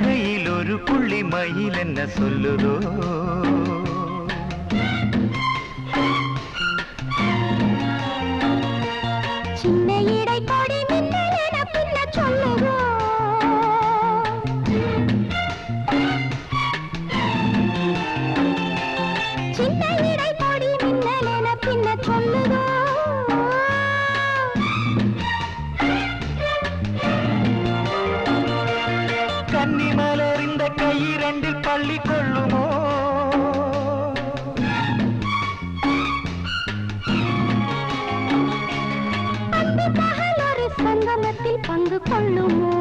புன்னகையில் ஒரு புள்ளி மயில் என்ன சொல்லுதோ? சின்ன இடை கன்னி மலர்ந்த கையிரண்டில் பள்ளி கொள்ளுமோ? அன்பு பகல் ஒரு சங்கமத்தில் பங்கு கொள்ளுமோ?